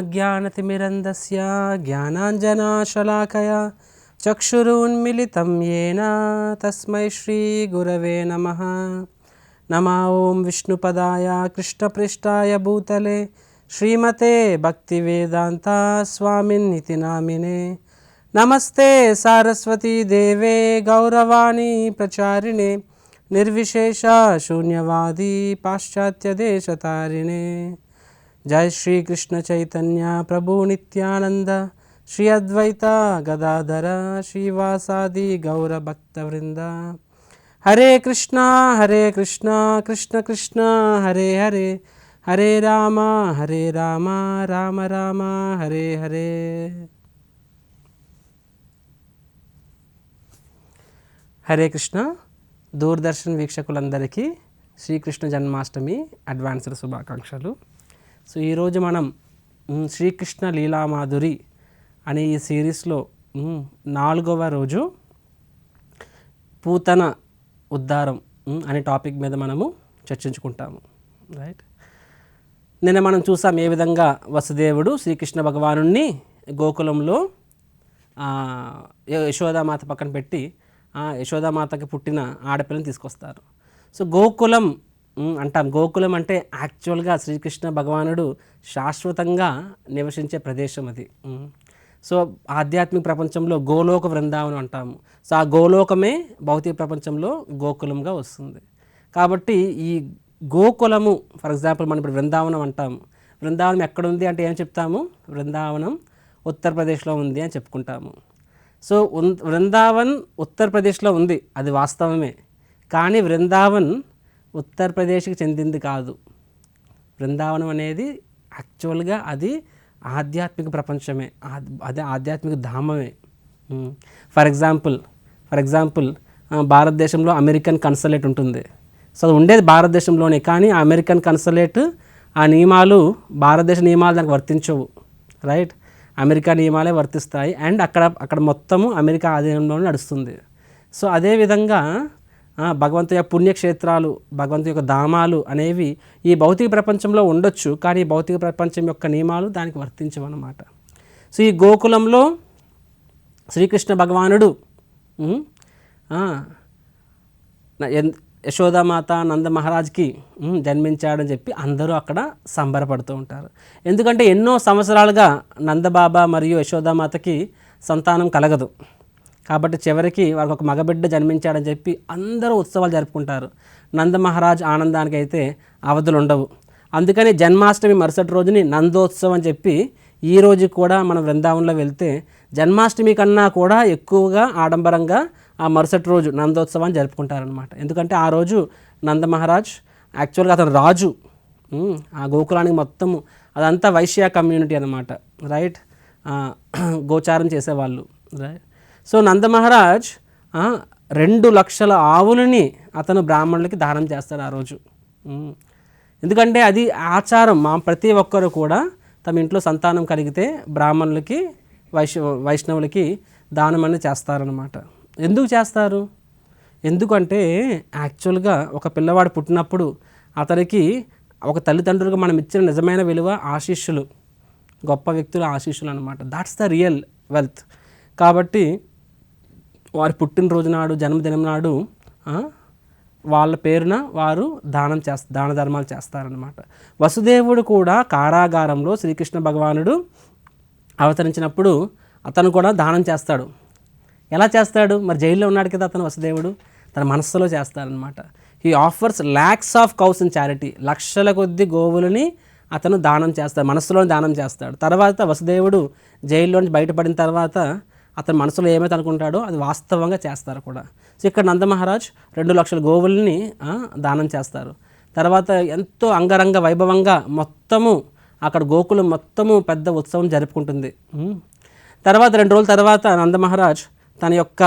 ज्ञानतिमिरन्धस्य ज्ञानाञ्जनाशलाकया चक्षुरुन्मिलितं येन तस्मै श्रीगुरवे नमः। नमः ॐ विष्णुपदाय, कृष्णपृष्ठाय भूतले, श्रीमते भक्तिवेदान्ता स्वामिन्निति नामिने। नमस्ते सारस्वती देवे, गौरवाणी प्रचारिणे निर्विशेषा शून्यवादी पाश्चात्यदेशतारिणे జయ శ్రీకృష్ణ చైతన్య ప్రభు నిత్యానంద శ్రీ అద్వైత గదాధర శ్రీవాసాది గౌరభక్తవృంద హరే కృష్ణ హరే కృష్ణ కృష్ణ కృష్ణ హరే హరే. హరే రామ హరే రామ రామ రామ హరే హరే. హరే కృష్ణ దూరదర్శన్ వీక్షకులందరికీ శ్రీకృష్ణ జన్మాష్టమి అడ్వాన్స్డ్ శుభాకాంక్షలు. సో ఈరోజు మనం శ్రీకృష్ణ లీలామాధురి అనే ఈ సిరీస్లో నాలుగవ రోజు పూతన ఉద్దారం అనే టాపిక్ మీద మనము చర్చించుకుంటాము. రైట్? నిన్న మనం చూసాం ఏ విధంగా వసుదేవుడు శ్రీకృష్ణ భగవాను గోకులంలో యశోదామాత పక్కన పెట్టి యశోదామాతకి పుట్టిన ఆడపిల్లని తీసుకొస్తారు. సో గోకులం అంటాం. గోకులం అంటే యాక్చువల్గా శ్రీకృష్ణ భగవానుడు శాశ్వతంగా నివసించే ప్రదేశం అది. సో ఆధ్యాత్మిక ప్రపంచంలో గోలోక బృందావనం అంటాము. సో ఆ గోలోకమే భౌతిక ప్రపంచంలో గోకులంగా వస్తుంది. కాబట్టి ఈ గోకులము ఫర్ ఎగ్జాంపుల్ మనం ఇప్పుడు బృందావనం అంటాము బృందావనం ఎక్కడ ఉంది అంటే ఏం చెప్తాము? బృందావనం ఉత్తరప్రదేశ్లో ఉంది అని చెప్పుకుంటాము. సో ఉన్- వృందావన్ ఉత్తరప్రదేశ్లో ఉంది అది వాస్తవమే. కానీ వృందావన్ ఉత్తరప్రదేశ్కి చెందింది కాదు. బృందావనం అనేది యాక్చువల్గా అది ఆధ్యాత్మిక ప్రపంచమే. అదే ఆధ్యాత్మిక ధామమే. ఫర్ ఎగ్జాంపుల్ ఫర్ ఎగ్జాంపుల్ భారతదేశంలో అమెరికన్ కన్సలేట్ ఉంటుంది. సో అది ఉండేది భారతదేశంలోనే కానీ అమెరికన్ కన్సలేట్ ఆ నియమాలు భారతదేశ నియమాలు దానికి వర్తించవు. రైట్? అమెరికా నియమాలే వర్తిస్తాయి. అండ్ అక్కడ అక్కడ మొత్తము అమెరికా ఆధీనంలోనే నడుస్తుంది. సో అదేవిధంగా భగవంతు యొక్క పుణ్యక్షేత్రాలు భగవంతు యొక్క ధామాలు అనేవి ఈ భౌతిక ప్రపంచంలో ఉండొచ్చు కానీ ఈ భౌతిక ప్రపంచం యొక్క నియమాలు దానికి వర్తించవన్నమాట. సో ఈ గోకులంలో శ్రీకృష్ణ భగవానుడు యశోదామాత నంద మహారాజ్కి జన్మించాడని చెప్పి అందరూ అక్కడ సంబరపడుతూ ఉంటారు. ఎందుకంటే ఎన్నో సంవత్సరాలుగా నందబాబా మరియు యశోదామాతకి సంతానం కలగదు. కాబట్టి చివరికి వారికి ఒక మగబిడ్డ జన్మించాడని చెప్పి అందరూ ఉత్సవాలు జరుపుకుంటారు. నందమహారాజ్ ఆనందానికి అయితే అవధులు ఉండవు అందుకని జన్మాష్టమి మరుసటి రోజుని నందోత్సవం అని చెప్పి ఈ రోజు కూడా మనం బృందావనంలో వెళ్తే జన్మాష్టమి కన్నా కూడా ఎక్కువగా ఆడంబరంగా ఆ మరుసటి రోజు నందోత్సవాన్ని జరుపుకుంటారనమాట ఎందుకంటే ఆ రోజు నంద మహారాజ్ యాక్చువల్గా అతను రాజు. ఆ గోకులానికి మొత్తము అదంతా వైశ్య కమ్యూనిటీ అనమాట రైట్? గోచారం చేసేవాళ్ళు. రైట్? సో నందమహారాజ్ రెండు లక్షల ఆవులని అతను బ్రాహ్మణులకి దానం చేస్తాడు ఆ రోజు. ఎందుకంటే అది ఆచారం. మా ప్రతి ఒక్కరు కూడా తమ ఇంట్లో సంతానం కలిగితే బ్రాహ్మణులకి వైష్ణ వైష్ణవులకి దానం అనేది చేస్తారనమాట ఎందుకు చేస్తారు? ఎందుకంటే యాక్చువల్గా ఒక పిల్లవాడు పుట్టినప్పుడు అతనికి ఒక తల్లిదండ్రులుగా మనం ఇచ్చిన నిజమైన విలువ ఆశీస్సులు గొప్ప వ్యక్తుల ఆశీస్సులు అనమాట దాట్స్ ద రియల్ వెల్త్ కాబట్టి వారి పుట్టినరోజు నాడు జన్మదినం నాడు వాళ్ళ పేరున వారు దానం చేస్త దాన ధర్మాలు చేస్తారనమాట వసుదేవుడు కూడా కారాగారంలో శ్రీకృష్ణ భగవానుడు అవతరించినప్పుడు అతను కూడా దానం చేస్తాడు. ఎలా చేస్తాడు? మరి జైల్లో ఉన్నాడు కదా అతను వసుదేవుడు. తన మనస్సులో చేస్తారనమాట he offers lakhs of cows in charity లక్షల కొద్ది గోవులని అతను దానం చేస్తాడు మనస్సులో దానం చేస్తాడు. తర్వాత వసుదేవుడు జైల్లో నుంచి బయటపడిన తర్వాత అతని మనసులో ఏమైతే అనుకుంటాడో అది వాస్తవంగా చేస్తారు కూడా. సో ఇక్కడ నందమహారాజ్ రెండు లక్షల గోవుల్ని దానం చేస్తారు. తర్వాత ఎంతో అంగరంగ వైభవంగా మొత్తము అక్కడ గోకులం మొత్తము పెద్ద ఉత్సవం జరుపుకుంటుంది. తర్వాత రెండు రోజుల తర్వాత నందమహారాజ్ తన యొక్క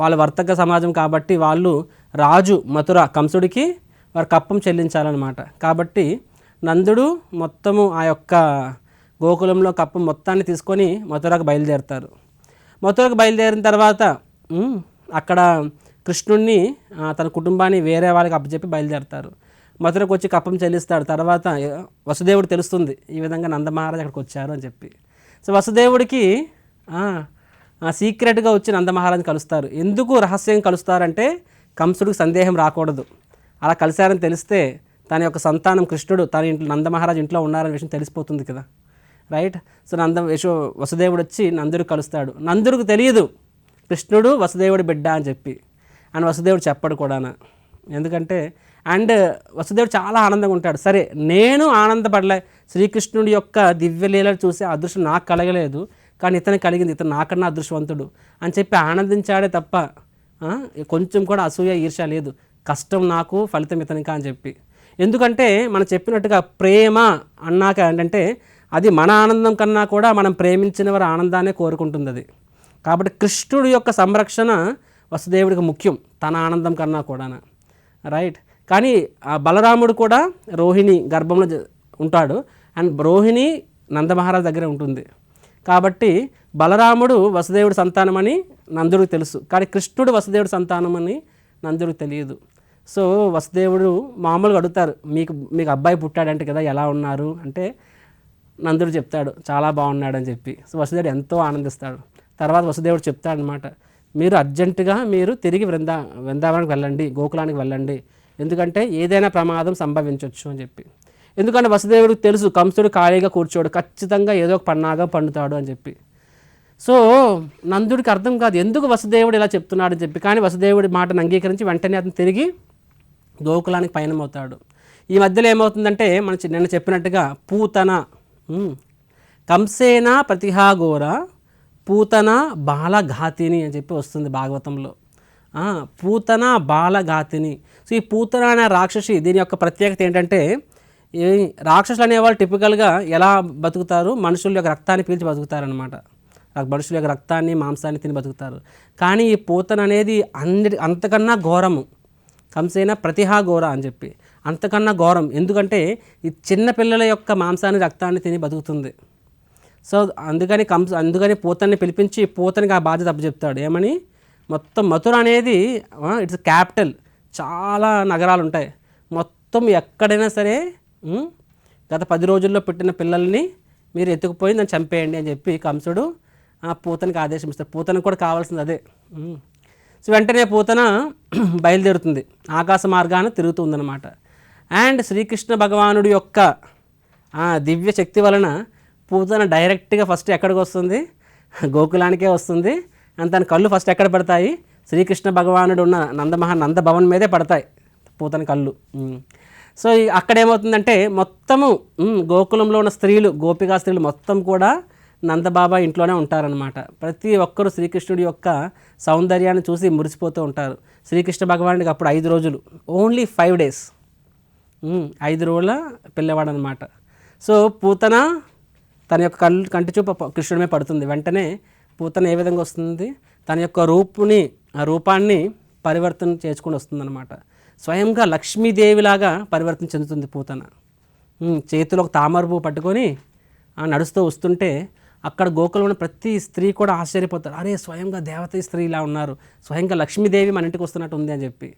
వాళ్ళ వర్తక సమాజం కాబట్టి వాళ్ళు రాజు మథుర కంసుడికి వారు కప్పం చెల్లించాలన్నమాట. కాబట్టి నందుడు మొత్తము ఆ యొక్క గోకులంలో కప్పం మొత్తాన్ని తీసుకొని మథురకు బయలుదేరుతారు. మథురకు బయలుదేరిన తర్వాత అక్కడ కృష్ణుణ్ణి తన కుటుంబాన్ని వేరే వాళ్ళకి అప్పచెప్పి బయలుదేరుతారు. మథురకు వచ్చి కప్పం చెల్లిస్తాడు. తర్వాత వసుదేవుడు తెలుస్తుంది ఈ విధంగా నందమహారాజ్ అక్కడికి వచ్చారు అని చెప్పి. సో వసుదేవుడికి సీక్రెట్గా వచ్చి నందమహారాజ్ కలుస్తారు. ఎందుకు రహస్యం కలుస్తారంటే కంసుడికి సందేహం రాకూడదు. అలా కలిశారని తెలిస్తే తన యొక్క సంతానం కృష్ణుడు తన ఇంట్లో నందమహారాజ్ ఇంట్లో ఉన్నారనే విషయం తెలిసిపోతుంది కదా. రైట్? సో నంద యశో వసుదేవుడు వచ్చి నందుడు కలుస్తాడు. నందుడికి తెలియదు కృష్ణుడు వసుదేవుడి బిడ్డ అని చెప్పి. అని వసుదేవుడు చెప్పడు కూడాన. ఎందుకంటే అండ్ వసుదేవుడు చాలా ఆనందంగా ఉంటాడు. సరే నేను ఆనందపడలే. శ్రీకృష్ణుడి యొక్క దివ్యలీలలు చూసే అదృష్టం నాకు కలగలేదు. కానీ ఇతను కలిగింది ఇతను నాకన్నా అదృష్టవంతుడు అని చెప్పి ఆనందించాడే తప్ప కొంచెం కూడా అసూయ ఈర్ష లేదు. కష్టం నాకు ఫలితం ఇతనికా అని చెప్పి. ఎందుకంటే మనం చెప్పినట్టుగా ప్రేమ అన్నాక ఏంటంటే అది మన ఆనందం కన్నా కూడా మనం ప్రేమించిన వారి ఆనందాన్ని కోరుకుంటుంది అది కాబట్టి కృష్ణుడి యొక్క సంరక్షణ వసుదేవుడికి ముఖ్యం తన ఆనందం కన్నా కూడా రైట్ కానీ ఆ బలరాముడు కూడా రోహిణి గర్భంలో ఉంటాడు. అండ్ రోహిణి నందమహారాజ్ దగ్గర ఉంటుంది. కాబట్టి బలరాముడు వసుదేవుడి సంతానమని నందుడికి తెలుసు. కానీ కృష్ణుడు వసుదేవుడి సంతానమని నందుడికి తెలియదు. సో వసుదేవుడు మామూలుగా అడుగుతారు మీకు మీకు అబ్బాయి పుట్టాడంటే కదా ఎలా ఉన్నారు? అంటే నందుడు చెప్తాడు చాలా బాగున్నాడు అని చెప్పి. సో వసుదేవుడు ఎంతో ఆనందిస్తాడు. తర్వాత వసుదేవుడు చెప్తాడనమాట మీరు అర్జెంటుగా మీరు తిరిగి వృందా వృందావనానికి వెళ్ళండి గోకులానికి వెళ్ళండి. ఎందుకంటే ఏదైనా ప్రమాదం సంభవించవచ్చు అని చెప్పి. ఎందుకంటే వసుదేవుడికి తెలుసు కంసుడు ఖాళీగా కూర్చోడు ఖచ్చితంగా ఏదో ఒక పన్నాగా పండుతాడు అని చెప్పి. సో నందుడికి అర్థం కాదు ఎందుకు వసుదేవుడు ఇలా చెప్తున్నాడు అని చెప్పి. కానీ వసుదేవుడి మాటను అంగీకరించి వెంటనే అతను తిరిగి గోకులానికి పయనమవుతాడు. ఈ మధ్యలో ఏమవుతుందంటే మనం నిన్న చెప్పినట్టుగా పూతన కంసేన ప్రతిహాఘోర పూతన బాలఘాతిని అని చెప్పి వస్తుంది భాగవతంలో. పూతన బాలఘాతిని. సో ఈ పూతన అనే రాక్షసి దీని యొక్క ప్రత్యేకత ఏంటంటే ఈ రాక్షసులు అనేవాళ్ళు టిపికల్గా ఎలా బతుకుతారు? మనుషుల యొక్క రక్తాన్ని పీల్చి బతుకుతారనమాట మనుషుల యొక్క రక్తాన్ని మాంసాన్ని తిని బతుకుతారు. కానీ ఈ పూతన అనేది అందరి అంతకన్నా ఘోరము. కంసేన ప్రతిహా ఘోర అని చెప్పి. అంతకన్నా ఘోరం. ఎందుకంటే ఈ చిన్న పిల్లల యొక్క మాంసాన్ని రక్తాన్ని తిని బతుకుతుంది. సో అందుకని కంస అందుకని పూతని పిలిపించి పూతనికి ఆ బాధ్యత అప్పచెప్తాడు. ఏమని? మొత్తం మథుర అనేది ఇట్స్ క్యాపిటల్ చాలా నగరాలు ఉంటాయి మొత్తం ఎక్కడైనా సరే గత పది రోజుల్లో పుట్టిన పిల్లల్ని మీరు ఎత్తుకుపోయి నన్ను చంపేయండి అని చెప్పి కంసుడు ఆ పూతనికి ఆదేశం ఇస్తారు పూతనికి కూడా కావాల్సింది అదే. సో వెంటనే పూతన బయలుదేరుతుంది. ఆకాశ మార్గాన తిరుగుతుందన్నమాట. అండ్ శ్రీకృష్ణ భగవానుడి యొక్క దివ్య శక్తి వలన పూతన డైరెక్ట్గా ఫస్ట్ ఎక్కడికి వస్తుంది? గోకులానికే వస్తుంది. అండ్ తన కళ్ళు ఫస్ట్ ఎక్కడ పడతాయి? శ్రీకృష్ణ భగవానుడు ఉన్న నందమహా నందభవన్ మీదే పడతాయి పూతన కళ్ళు. సో ఈ- అక్కడ ఏమవుతుందంటే మొత్తము గోకులంలో ఉన్న స్త్రీలు గోపికా స్త్రీలు మొత్తం కూడా నందబాబా ఇంట్లోనే ఉంటారనమాట ప్రతి ఒక్కరూ శ్రీకృష్ణుడి యొక్క సౌందర్యాన్ని చూసి మురిసిపోతూ ఉంటారు. శ్రీకృష్ణ భగవానుడికి అప్పుడు ఐదు రోజులు. Only five days. ఐదు రోజుల పిల్లవాడు అనమాట సో పూతన తన యొక్క కళ్ళు కంటి చూపు కృష్ణుడమే పడుతుంది. వెంటనే పూతన ఏ విధంగా వస్తుంది? తన యొక్క రూపుని ఆ రూపాన్ని పరివర్తన చేసుకుని వస్తుందన్నమాట. స్వయంగా లక్ష్మీదేవిలాగా పరివర్తన చెందుతుంది పూతన. చేతిలో ఒక తామర పువ్వు పట్టుకొని ఆ, నడుస్తూ వస్తుంటే అక్కడ గోకులంలో ఉన్న ప్రతి స్త్రీ కూడా ఆశ్చర్యపోతారు. అరే స్వయంగా దేవత స్త్రీ ఇలా ఉన్నారు. స్వయంగా లక్ష్మీదేవి మన ఇంటికి వస్తున్నట్టు ఉంది అని చెప్పి.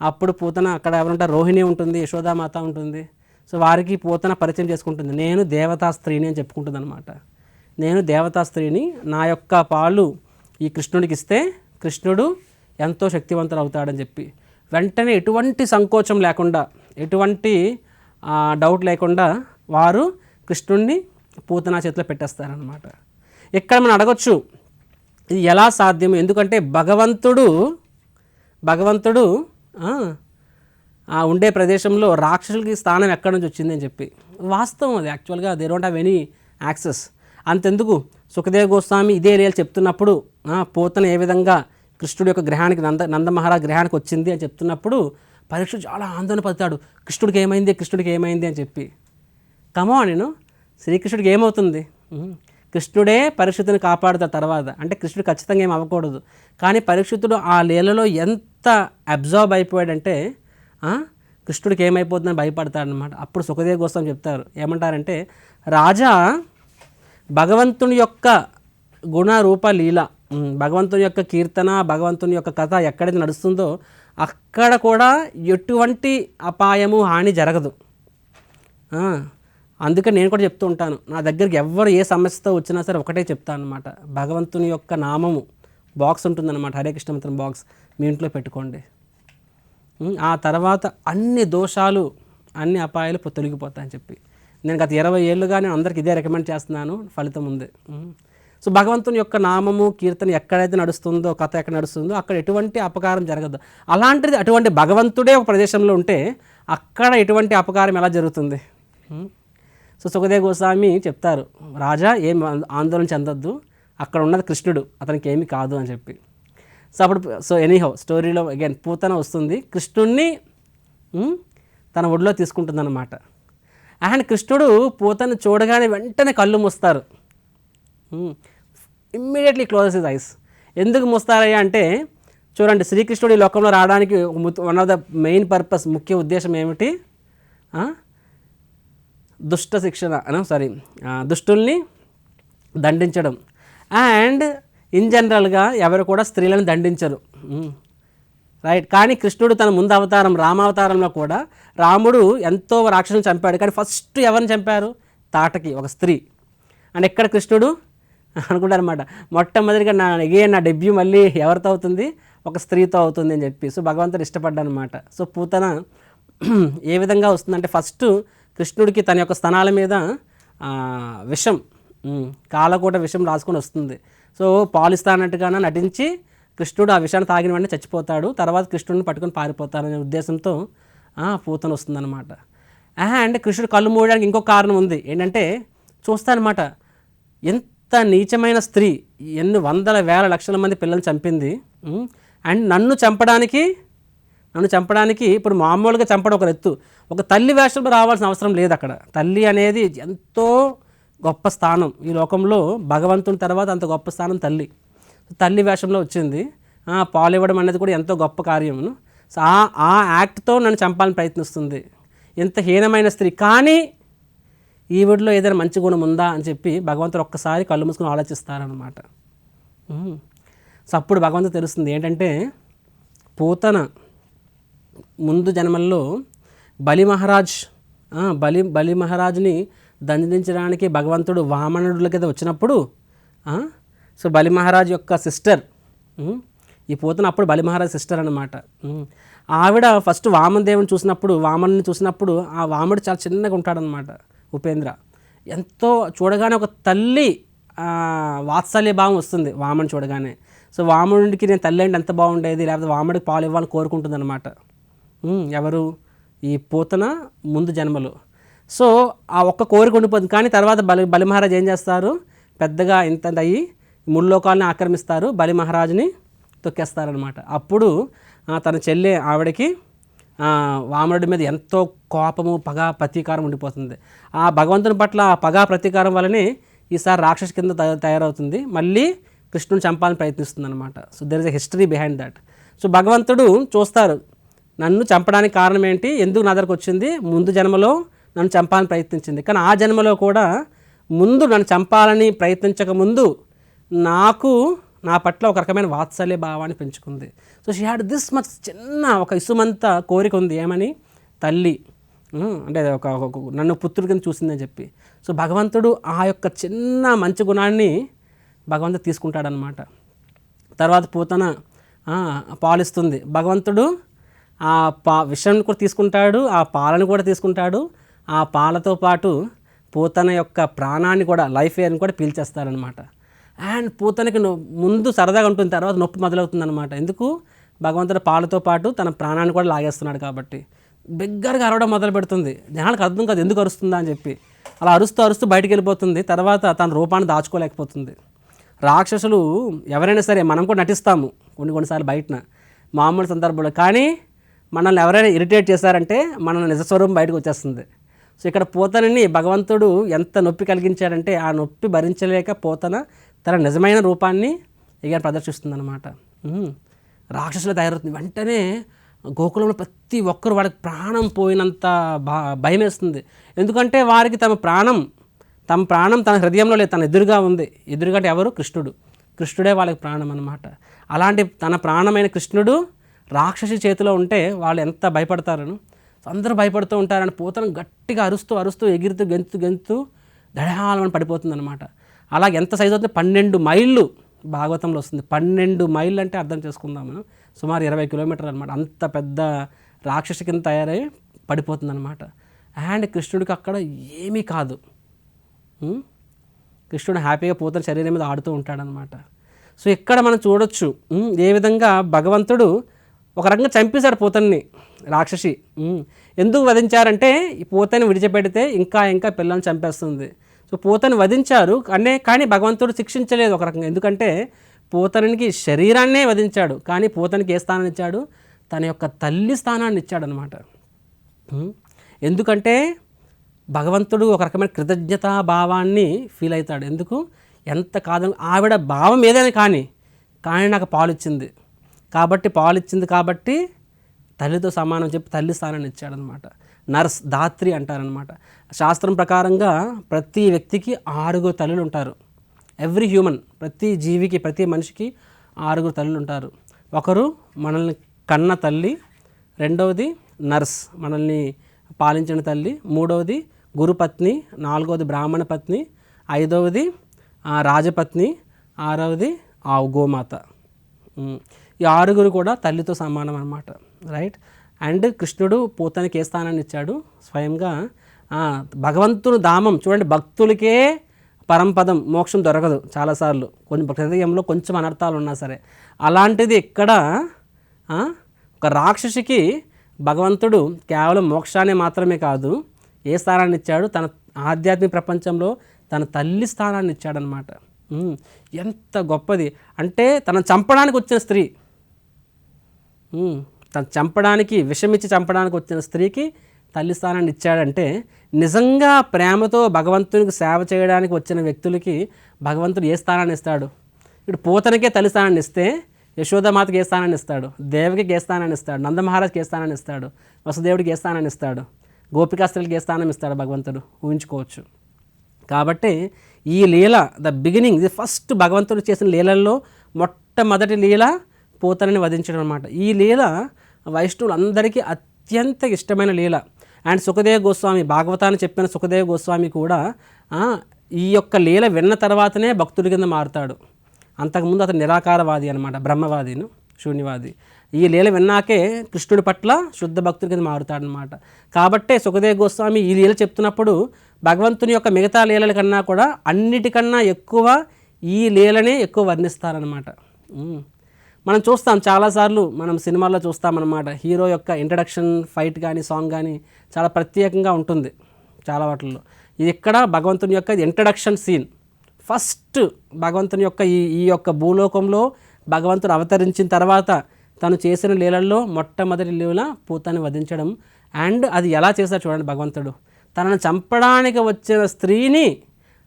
అప్పుడు పూతన అక్కడ ఎవరంటే రోహిణి ఉంటుంది యశోదామాత ఉంటుంది. సో వారికి పూతన పరిచయం చేసుకుంటుంది. నేను దేవతా స్త్రీని అని చెప్పుకుంటుంది అనమాట నేను దేవతా స్త్రీని నా యొక్క పాలు ఈ కృష్ణుడికి ఇస్తే కృష్ణుడు ఎంతో శక్తివంతుడు అవుతాడని చెప్పి. వెంటనే ఎటువంటి సంకోచం లేకుండా ఎటువంటి డౌట్ లేకుండా వారు కృష్ణుడిని పూతనా చేతిలో పెట్టేస్తారనమాట ఇక్కడ మనం అడగొచ్చు ఇది ఎలా సాధ్యం ఎందుకంటే భగవంతుడు భగవంతుడు ఆ, ఉండే ప్రదేశంలో రాక్షసులకి స్థానం ఎక్కడి నుంచి వచ్చిందని చెప్పి. వాస్తవం అది. యాక్చువల్గా they don't have any access అంతెందుకు? సుఖదేవ్ గోస్వామి ఇదే ఏరియాలు చెప్తున్నప్పుడు పోతన ఏ విధంగా కృష్ణుడి యొక్క గ్రహానికి నంద నందమహారాజ్ గ్రహానికి వచ్చింది అని చెప్తున్నప్పుడు పరీక్ష చాలా ఆందోళన పడతాడు. కృష్ణుడికి ఏమైంది? కృష్ణుడికి ఏమైంది? అని చెప్పి. కమో నేను శ్రీకృష్ణుడికి ఏమవుతుంది? కృష్ణుడే పరీక్షితుని కాపాడుతాడు తర్వాత. అంటే కృష్ణుడు ఖచ్చితంగా ఏం అవ్వకూడదు. కానీ పరీక్షితుడు ఆ లీలలో ఎంత అబ్జర్వ్ అయిపోయాడంటే కృష్ణుడికి ఏమైపోతుందని భయపడతాడనమాట అప్పుడు సుఖదేవ్ గోస్వామి చెప్తారు. ఏమంటారంటే రాజా భగవంతుని యొక్క గుణ రూప లీల భగవంతుని యొక్క కీర్తన భగవంతుని యొక్క కథ ఎక్కడైతే నడుస్తుందో అక్కడ కూడా ఎటువంటి అపాయము హాని జరగదు. అందుకని నేను కూడా చెప్తూ ఉంటాను నా దగ్గరికి ఎవరు ఏ సమస్యతో వచ్చినా సరే ఒకటే చెప్తాను అనమాట భగవంతుని యొక్క నామము బాక్స్ ఉంటుందన్నమాట. హరే కృష్ణ మంత్రం బాక్స్ మీ ఇంట్లో పెట్టుకోండి. ఆ తర్వాత అన్ని దోషాలు అన్ని అపాయాలు తొలగిపోతాయని చెప్పి. నేను గత ఇరవై ఏళ్ళుగా నేను అందరికి ఇదే రికమెండ్ చేస్తున్నాను ఫలితం ఉంది. సో భగవంతుని యొక్క నామము కీర్తన ఎక్కడైతే నడుస్తుందో కథ ఎక్కడ నడుస్తుందో అక్కడ ఎటువంటి అపకారం జరగదు. అలాంటిది అటువంటి భగవంతుడే ఒక ప్రదేశంలో ఉంటే అక్కడ ఎటువంటి అపకారం ఎలా జరుగుతుంది? సో సుఖదేవ్ గోస్వామి చెప్తారు రాజా ఏం ఆందోళన చెందొద్దు. అక్కడ ఉన్నది కృష్ణుడు. అతనికి ఏమి కాదు అని చెప్పి. సో అప్పుడు సో ఎనీహౌ స్టోరీలో అగైన్ పూతన వస్తుంది. కృష్ణుణ్ణి తన ఒడిలో తీసుకుంటుందన్నమాట. అండ్ కృష్ణుడు పూతను చూడగానే వెంటనే కళ్ళు మూస్తారు. ఇమ్మీడియట్లీ క్లోజెస్ ఇస్ ఐస్ ఎందుకు మూస్తారయ్యా అంటే చూడండి శ్రీకృష్ణుడు ఈ లోకంలో రావడానికి one of the main purpose ముఖ్య ఉద్దేశం ఏమిటి? దుష్ట శిక్షణ సారీ దుష్టుల్ని దండించడం. అండ్ ఇన్ జనరల్గా ఎవరు కూడా స్త్రీలను దండించరు. రైట్ కానీ కృష్ణుడు తన ముందు అవతారం రామావతారంలో కూడా రాముడు ఎంతో రాక్షసుని చంపాడు. కానీ ఫస్ట్ ఎవరిని చంపారు? తాటకి ఒక స్త్రీ. అండ్ ఎక్కడ కృష్ణుడు? అనుకుంటారనమాట మొట్టమొదటిగా నా ఇగే నా డెబ్యూ మళ్ళీ ఎవరితో అవుతుంది? ఒక స్త్రీతో అవుతుంది అని చెప్పి. సో భగవంతుడు ఇష్టపడ్డానమాట సో పూతన ఏ విధంగా వస్తుందంటే ఫస్ట్ కృష్ణుడికి తన యొక్క స్థనాల మీద విషం కాలకూట విషం రాసుకొని వస్తుంది. సో పాలిస్తానట్టుగానే నటించి కృష్ణుడు ఆ విషయాన్ని తాగిన వెంటనే చచ్చిపోతాడు. తర్వాత కృష్ణుడిని పట్టుకొని పారిపోతారనే ఉద్దేశంతో ఆ, పూతన వస్తుందన్నమాట. అండ్ కృష్ణుడు కళ్ళు మూయడానికి ఇంకొక కారణం ఉంది. ఏంటంటే చూస్తానమాట ఎంత నీచమైన స్త్రీ ఎన్ని వందల వేల లక్షల మంది పిల్లల్ని చంపింది అండ్ నన్ను చంపడానికి నన్ను చంపడానికి ఇప్పుడు మామూలుగా చంపడం ఒక ఎత్తు ఒక తల్లి వేషంలో రావాల్సిన అవసరం లేదు అక్కడ. తల్లి అనేది ఎంతో గొప్ప స్థానం. ఈ లోకంలో భగవంతుని తర్వాత అంత గొప్ప స్థానం తల్లి. తల్లి వేషంలో వచ్చింది. పాలు ఇవ్వడం అనేది కూడా ఎంతో గొప్ప కార్యమును సో ఆ ఆ యాక్ట్తో నన్ను చంపాలని ప్రయత్నిస్తుంది. ఎంత హీనమైన స్త్రీ. కానీ ఈవిడలో ఏదైనా మంచి గుణం ఉందా అని చెప్పి భగవంతుడు ఒక్కసారి కళ్ళు మూసుకుని ఆలోచిస్తారనమాట సో అప్పుడు భగవంతుడు తెలుస్తుంది ఏంటంటే పూతన ముందు జన్మల్లో బలి మహారాజ్ బలి బలి మహారాజ్ని దండించడానికి భగవంతుడు వామనుడుల కింద వచ్చినప్పుడు సో బలి మహారాజ్ యొక్క సిస్టర్ ఈ పోతున్న అప్పుడు బలి మహారాజ్ సిస్టర్ అనమాట ఆవిడ ఫస్ట్ వామదేవుని చూసినప్పుడు వామనుని చూసినప్పుడు ఆ వాముడు చాలా చిన్నగా ఉంటాడనమాట ఉపేంద్ర. ఎంతో చూడగానే ఒక తల్లి వాత్సల్య భావం వస్తుంది వామని చూడగానే. సో వాముడికి నేను తల్లి అంటే ఎంత బాగుండేది లేకపోతే వాముడికి పాలు ఇవ్వాలని కోరుకుంటుంది అనమాట ఎవరు? ఈ పూతన ముందు జన్మలు. సో ఆ ఒక్క కోరిక ఉండిపోతుంది కానీ తర్వాత బలి బలి మహారాజ్ ఏం చేస్తారు? పెద్దగా ఇంత అయ్యి ముల్లోకాలని ఆక్రమిస్తారు. బలి మహారాజుని తొక్కేస్తారనమాట అప్పుడు తన చెల్లి ఆవిడకి వామనుడి మీద ఎంతో కోపము పగ ప్రతీకారం ఉండిపోతుంది. ఆ భగవంతుని పట్ల ఆ పగ ప్రతీకారం వల్లనే ఈసారి రాక్షస కింద తయారవుతుంది. మళ్ళీ కృష్ణుని చంపాలని ప్రయత్నిస్తుంది అనమాట so there is a history behind that so భగవంతుడు చూస్తారు. నన్ను చంపడానికి కారణం ఏంటి? ఎందుకు నా దగ్గరకు వచ్చింది? ముందు జన్మలో నన్ను చంపాలని ప్రయత్నించింది. కానీ ఆ జన్మలో కూడా ముందు నన్ను చంపాలని ప్రయత్నించక ముందు నాకు నా పట్ల ఒక రకమైన వాత్సల్య భావాన్ని పెంచుకుంది. So she had this much చిన్న ఒక ఇసుమంత కోరిక ఉంది. ఏమని? తల్లి. అంటే ఒక ఒక- నన్ను పుత్రుడి కింద చూసిందని చెప్పి. సో భగవంతుడు ఆ యొక్క చిన్న మంచి గుణాన్ని భగవంతుడు తీసుకుంటాడనమాట తర్వాత పూతన పాలిస్తుంది. భగవంతుడు ఆ పా విషయం కూడా తీసుకుంటాడు ఆ పాలను కూడా తీసుకుంటాడు. ఆ పాలతో పాటు పూతన యొక్క ప్రాణాన్ని కూడా లైఫ్ ఎయిర్ని కూడా పీల్చేస్తారనమాట అండ్ పూతనకి నొ- ముందు సరదాగా ఉంటుంది తర్వాత నొప్పి మొదలవుతుంది అనమాట ఎందుకు? భగవంతుడు పాలతో పాటు తన ప్రాణాన్ని కూడా లాగేస్తున్నాడు కాబట్టి. బిగ్గరగా అరవడం మొదలు పెడుతుంది. జనాలకు అర్థం కాదు ఎందుకు అరుస్తుందా అని చెప్పి. అలా అరుస్తూ అరుస్తూ బయటికి వెళ్ళిపోతుంది. తర్వాత తన రూపాన్ని దాచుకోలేకపోతుంది. రాక్షసులు ఎవరైనా సరే మనం కూడా నటిస్తాము కొన్ని కొన్నిసార్లు బయటన. మామూలు సందర్భంలో. కానీ మనల్ని ఎవరైనా ఇరిటేట్ చేశారంటే మన నిజస్వరూపం బయటకు వచ్చేస్తుంది. సో ఇక్కడ పోతనని భగవంతుడు ఎంత నొప్పి కలిగించాడంటే ఆ నొప్పి భరించలేక పోతన తన నిజమైన రూపాన్ని ఇక ప్రదర్శిస్తుంది అనమాట రాక్షసులు తయారవుతుంది. వెంటనే గోకులంలో ప్రతి ఒక్కరు వాడికి ప్రాణం పోయినంత భయం వేస్తుంది. ఎందుకంటే వారికి తమ ప్రాణం తమ ప్రాణం తన హృదయంలో లేదు తన ఎదురుగా ఉంది. ఎదురుగా ఎవరు? కృష్ణుడు. కృష్ణుడే వాళ్ళకి ప్రాణం అనమాట అలాంటి తన ప్రాణమైన కృష్ణుడు రాక్షసి చేతిలో ఉంటే వాళ్ళు ఎంత భయపడతారను? సో అందరూ భయపడుతూ ఉంటారని పూతను గట్టిగా అరుస్తూ అరుస్తూ ఎగిరుతూ గెంతు గెంతు దడహాలని పడిపోతుందన్నమాట. అలాగ ఎంత సైజు అవుతుంది? పన్నెండు మైళ్ళు భాగవతంలో వస్తుంది. పన్నెండు మైళ్ళు అంటే అర్థం చేసుకుందాం మనం. సుమారు ఇరవై కిలోమీటర్లు అనమాట అంత పెద్ద రాక్షసి కింద తయారై పడిపోతుందన్నమాట. అండ్ కృష్ణుడికి అక్కడ ఏమీ కాదు. కృష్ణుడు హ్యాపీగా పూతన శరీరం మీద ఆడుతూ ఉంటాడనమాట సో ఇక్కడ మనం చూడొచ్చు. ఏ విధంగా భగవంతుడు ఒక రకంగా చంపేశాడు పోతన్ని రాక్షసి. ఎందుకు వధించారంటే ఈ పోతని విడిచిపెడితే ఇంకా ఇంకా పిల్లల్ని చంపేస్తుంది. సో పోతని వధించారు అనే కానీ భగవంతుడు శిక్షించలేదు ఒక రకంగా. ఎందుకంటే పోతనికి శరీరాన్నే వధించాడు కానీ పోతనికి ఏ స్థానాన్ని ఇచ్చాడు? తన యొక్క తల్లి స్థానాన్ని ఇచ్చాడు అనమాట ఎందుకంటే భగవంతుడు ఒక రకమైన కృతజ్ఞతా భావాన్ని ఫీల్ అవుతాడు. ఎందుకు? ఎంత కాదు ఆవిడ భావం ఏదైనా కానీ కానీ నాకు పాలిచ్చింది. కాబట్టి పాలు ఇచ్చింది కాబట్టి తల్లితో సమానం చెప్పి తల్లి స్థానాన్ని ఇచ్చాడనమాట. నర్స్ దాత్రి అంటారనమాట. శాస్త్రం ప్రకారంగా ప్రతి వ్యక్తికి ఆరుగురు తల్లులు ఉంటారు. ఎవ్రీ హ్యూమన్ ప్రతి జీవికి ప్రతి మనిషికి ఆరుగురు తల్లులు ఉంటారు. ఒకరు మనల్ని కన్న తల్లి రెండవది నర్స్ మనల్ని పాలించిన తల్లి మూడవది గురుపత్ని నాలుగవది బ్రాహ్మణ పత్ని ఐదవది రాజపత్ని ఆరవది ఆ గోమాత. ఈ ఆరుగురు కూడా తల్లితో సమానం అనమాట రైట్ అండ్ కృష్ణుడు పోతానికి ఏ స్థానాన్ని ఇచ్చాడు? స్వయంగా భగవంతుని ధామం చూడండి భక్తులకే పరంపదం మోక్షం దొరకదు చాలాసార్లు. కొన్ని హృదయంలో కొంచెం అనర్థాలు ఉన్నా సరే. అలాంటిది ఇక్కడ ఒక రాక్షసికి భగవంతుడు కేవలం మోక్షాన్ని మాత్రమే కాదు ఏ స్థానాన్ని ఇచ్చాడు? తన ఆధ్యాత్మిక ప్రపంచంలో తన తల్లి స్థానాన్ని ఇచ్చాడనమాట ఎంత గొప్పది. అంటే తన చంపడానికి వచ్చిన స్త్రీ తను చంపడానికి విషమిచ్చి చంపడానికి వచ్చిన స్త్రీకి తల్లి స్థానాన్ని ఇచ్చాడంటే నిజంగా ప్రేమతో భగవంతునికి సేవ చేయడానికి వచ్చిన వ్యక్తులకి భగవంతుడు ఏ స్థానాన్ని ఇస్తాడు? ఇప్పుడు పోతనకే తల్లి స్థానాన్ని ఇస్తే యశోదమాతకి ఏ స్థానాన్ని ఇస్తాడు? దేవికి ఏ స్థానాన్ని ఇస్తాడు? నందమహారాజ్కి ఏ స్థానాన్ని ఇస్తాడు? వసుదేవుడికి ఏ స్థానాన్ని ఇస్తాడు? గోపికాస్త్రులకి ఏ స్థానం ఇస్తాడు భగవంతుడు? ఊహించుకోవచ్చు. కాబట్టి ఈ లీల ద బిగినింగ్ ఇది ఫస్ట్ భగవంతుడు చేసిన లీలల్లో మొట్టమొదటి లీల పోతనని వధించడం అనమాట ఈ లీల వైష్ణవులందరికీ అత్యంత ఇష్టమైన లీల. అండ్ సుఖదేవ గోస్వామి భాగవతాన్ని చెప్పిన సుఖదేవ గోస్వామి కూడా ఈ యొక్క లీల విన్న తర్వాతనే భక్తుడి కింద మారుతాడు. అంతకుముందు అతను నిరాకారవాది అనమాట బ్రహ్మవాదిను శూన్యవాది. ఈ లీల విన్నాకే కృష్ణుడి పట్ల శుద్ధ భక్తుడి కింద మారుతాడనమాట కాబట్టే సుఖదేవ్ గోస్వామి ఈ లీల చెప్తున్నప్పుడు భగవంతుని యొక్క మిగతా లీలల కన్నా కూడా అన్నిటికన్నా ఎక్కువ ఈ లీలనే ఎక్కువ వర్ణిస్తారనమాట మనం చూస్తాం చాలాసార్లు మనం సినిమాల్లో చూస్తామన్నమాట. హీరో యొక్క ఇంట్రడక్షన్ ఫైట్ కానీ సాంగ్ కానీ చాలా ప్రత్యేకంగా ఉంటుంది చాలా వాటిల్లో. ఇది ఇక్కడ భగవంతుని యొక్క ఇంట్రడక్షన్ సీన్ ఫస్ట్ భగవంతుని యొక్క ఈ ఈ యొక్క భూలోకంలో భగవంతుడు అవతరించిన తర్వాత తను చేసిన లీలల్లో మొట్టమొదటి లీల పూతని వధించడం. అండ్ అది ఎలా చేశాడు చూడండి భగవంతుడు. తనను చంపడానికి వచ్చిన స్త్రీని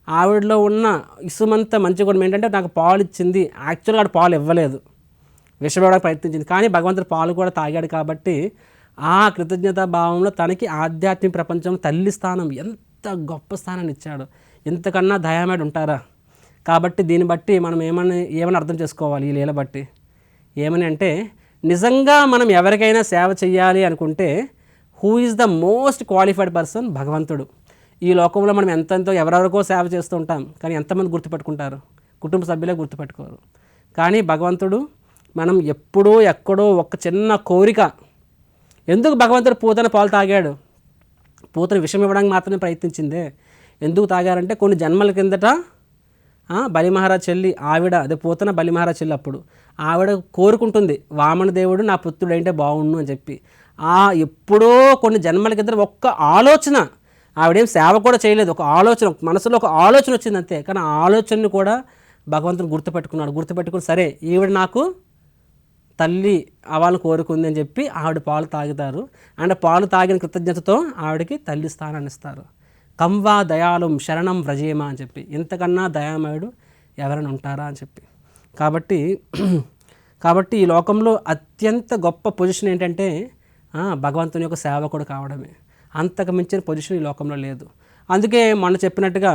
ఆవిడలో ఉన్న ఇసుమంత మంచి గుణం ఏంటంటే నాకు పాలు ఇచ్చింది యాక్చువల్గా ఆడు పాలు ఇవ్వలేదు విషపడడానికి ప్రయత్నించింది. కానీ భగవంతుడు పాలు కూడా తాగాడు కాబట్టి ఆ కృతజ్ఞతా భావంలో తనకి ఆధ్యాత్మిక ప్రపంచం తల్లి స్థానం ఎంత గొప్ప స్థానాన్ని ఇచ్చాడు. ఇంతకన్నా దయామేడు ఉంటారా? కాబట్టి దీన్ని బట్టి మనం ఏమని ఏమని అర్థం చేసుకోవాలి ఈ లీల బట్టి? ఏమని అంటే నిజంగా మనం ఎవరికైనా సేవ చేయాలి అనుకుంటే who is the most qualified person భగవంతుడు. ఈ లోకంలో మనం ఎంతెంతో ఎవరెవరికో సేవ చేస్తూ ఉంటాం. కానీ ఎంతమంది గుర్తుపెట్టుకుంటారు? కుటుంబ సభ్యులే గుర్తుపెట్టుకోరు. కానీ భగవంతుడు మనం ఎప్పుడో ఎక్కడో ఒక చిన్న కోరిక. ఎందుకు భగవంతుడు పూతన పాలు తాగాడు? పూతను విషం ఇవ్వడానికి మాత్రమే ప్రయత్నించిందే. ఎందుకు తాగారంటే కొన్ని జన్మల కిందట బలిమహారాజ్ చెల్లి ఆవిడ అదే పూతన బలిమహారాజ్ చెల్లి అప్పుడు ఆవిడ కోరుకుంటుంది వామన దేవుడు నా పుత్రుడు అంటే బాగుండు అని చెప్పి. ఆ ఎప్పుడో కొన్ని జన్మల కింద ఒక్క ఆలోచన ఆవిడేం సేవ కూడా చేయలేదు. ఒక ఆలోచన మనసులో ఒక ఆలోచన వచ్చింది అంతే. కానీ ఆ ఆలోచనను కూడా భగవంతుడు గుర్తుపెట్టుకున్నాడు. గుర్తుపెట్టుకుని సరే ఈవిడ నాకు తల్లి అవ్వాలని కోరుకుంది అని చెప్పి ఆవిడ పాలు తాగుతారు. అండ్ పాలు తాగిన కృతజ్ఞతతో ఆవిడకి తల్లి స్థానాన్ని ఇస్తారు. కంవా దయాళం శరణం వ్రజేమ అని చెప్పి. ఇంతకన్నా దయామయుడు ఎవరైనా ఉంటారా అని చెప్పి. కాబట్టి కాబట్టి ఈ లోకంలో అత్యంత గొప్ప పొజిషన్ ఏంటంటే భగవంతుని యొక్క సేవకుడు కావడమే. అంతకు మించిన పొజిషన్ ఈ లోకంలో లేదు. అందుకే మొన్న చెప్పినట్టుగా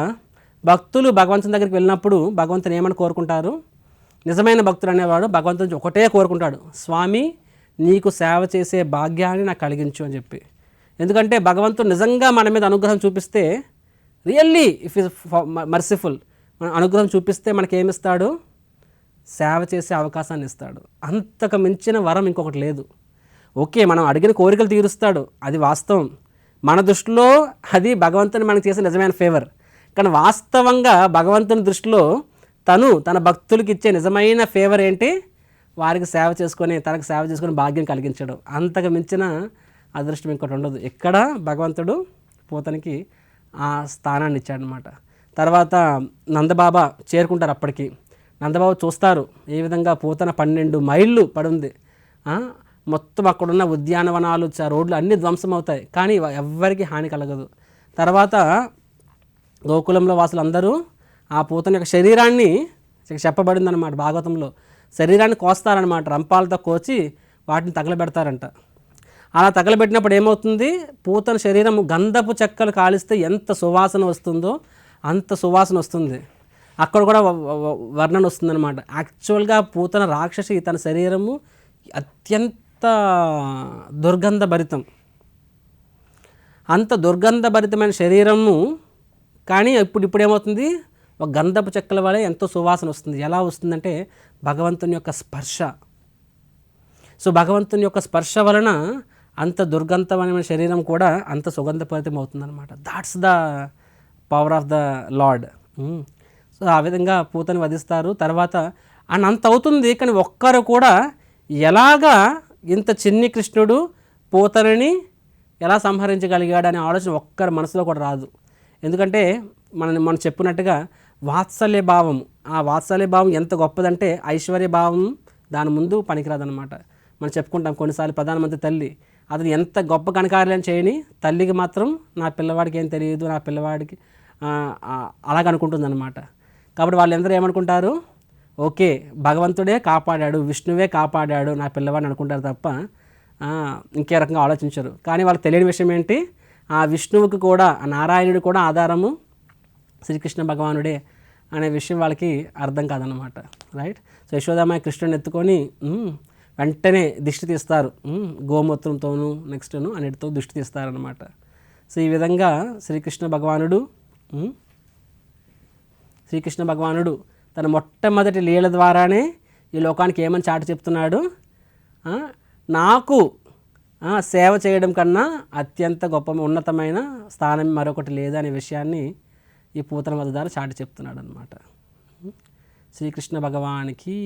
భక్తులు భగవంతుని దగ్గరికి వెళ్ళినప్పుడు భగవంతుని ఏమని కోరుకుంటారు? నిజమైన భక్తుడు అనేవాడు భగవంతుని ఒకటే కోరుకుంటాడు స్వామి నీకు సేవ చేసే భాగ్యాన్ని నాకు కలిగించు అని చెప్పి. ఎందుకంటే భగవంతుడు నిజంగా మన మీద అనుగ్రహం చూపిస్తే రియల్లీ ఇఫ్ ఇస్ మర్సిఫుల్ మన అనుగ్రహం చూపిస్తే మనకేమిస్తాడు? సేవ చేసే అవకాశాన్ని ఇస్తాడు. అంతకు మించిన వరం ఇంకొకటి లేదు. ఓకే మనం అడిగిన కోరికలు తీరుస్తాడు అది వాస్తవం. మన దృష్టిలో అది భగవంతుని మనకు చేసే నిజమైన ఫేవర్ కానీ వాస్తవంగా భగవంతుని దృష్టిలో తను తన భక్తులకి ఇచ్చే నిజమైన ఫేవర్ ఏంటి? వారికి సేవ చేసుకొని తనకు సేవ చేసుకుని భాగ్యం కలిగించడం. అంతకు మించిన అదృష్టం ఇంకోటి ఉండదు. ఇక్కడ భగవంతుడు పూతనికి ఆ స్థానాన్ని ఇచ్చాడనమాట తర్వాత నందబాబా చేరుకుంటారు అప్పటికి. నందబాబు చూస్తారు ఏ విధంగా పూతన పన్నెండు మైళ్ళు పడుంది. మొత్తం అక్కడున్న ఉద్యానవనాలు రోడ్లు అన్నీ ధ్వంసం అవుతాయి కానీ ఎవ్వరికి హాని కలగదు. తర్వాత గోకులంలో వాసులందరూ ఆ పూతన యొక్క శరీరాన్ని చెప్పబడిందనమాట చెప్పబడిందన్నమాట భాగవతంలో. శరీరాన్ని కోస్తారనమాట రంపాలతో కోచి వాటిని తగలబెడతారంట. అలా తగలబెట్టినప్పుడు ఏమవుతుంది? పూతన శరీరం గంధపు చెక్కలు కాలిస్తే ఎంత సువాసన వస్తుందో అంత సువాసన వస్తుంది. అక్కడ కూడా వర్ణన వస్తుందన్నమాట. యాక్చువల్గా పూతన రాక్షసి తన శరీరము అత్యంత దుర్గంధభరితం. అంత దుర్గంధభరితమైన శరీరము కానీ ఇప్పుడు ఇప్పుడు ఏమవుతుంది? ఒక గంధపు చెక్కల వలె ఎంతో సువాసన వస్తుంది. ఎలా వస్తుందంటే భగవంతుని యొక్క స్పర్శ. సో భగవంతుని యొక్క స్పర్శ వలన అంత దుర్గంధమైన శరీరం కూడా అంత సుగంధపరితం అవుతుందన్నమాట. That's the power of the lord so ఆ విధంగా పూతని వధిస్తారు. తర్వాత అండ్ అంత అవుతుంది కానీ ఒక్కరు కూడా ఎలాగా ఇంత చిన్ని కృష్ణుడు పూతనని ఎలా సంహరించగలిగాడు అనే ఆలోచన ఒక్కరి మనసులో కూడా రాదు. ఎందుకంటే మనం మనం చెప్పినట్టుగా వాత్సల్య భావం ఆ వాత్సల్య భావం ఎంత గొప్పదంటే ఐశ్వర్య భావం దాని ముందు పనికిరాదనమాట మనం చెప్పుకుంటాం కొన్నిసార్లు ప్రధానమంత్రి తల్లి అతను ఎంత గొప్ప ఘనకార్యాలు చేయని తల్లికి మాత్రం నా పిల్లవాడికి ఏం తెలియదు నా పిల్లవాడికి ఆ, అలాగ అనుకుంటుందన్నమాట. కాబట్టి వాళ్ళందరూ ఏమనుకుంటారు? ఓకే భగవంతుడే కాపాడాడు విష్ణువే కాపాడాడు నా పిల్లవాడిని అనుకుంటారు తప్ప ఇంకే రకంగా ఆలోచించరు. కానీ వాళ్ళకి తెలియని విషయం ఏంటి? ఆ విష్ణువుకి కూడా నారాయణుడు కూడా ఆధారము శ్రీకృష్ణ భగవానుడే. అనే విషయం వాళ్ళకి అర్థం కాదనమాట రైట్ సో యశోదామాయ కృష్ణుని ఎత్తుకొని వెంటనే దిష్టి తీస్తారు. గోమూత్రంతోనూ నెక్స్ట్ను అన్నిటితో దిష్టి తీస్తారనమాట సో ఈ విధంగా శ్రీకృష్ణ భగవానుడు శ్రీకృష్ణ భగవానుడు తన మొట్టమొదటి లీల ద్వారానే ఈ లోకానికి ఏమని చాటు చెప్తున్నాడు? నాకు సేవ చేయడం కన్నా అత్యంత గొప్ప ఉన్నతమైన స్థానం మరొకటి లేదు అనే విషయాన్ని ఈ పూతల వధ ద్వారా చాటి చెప్తున్నాడు అనమాట శ్రీకృష్ణ భగవానికి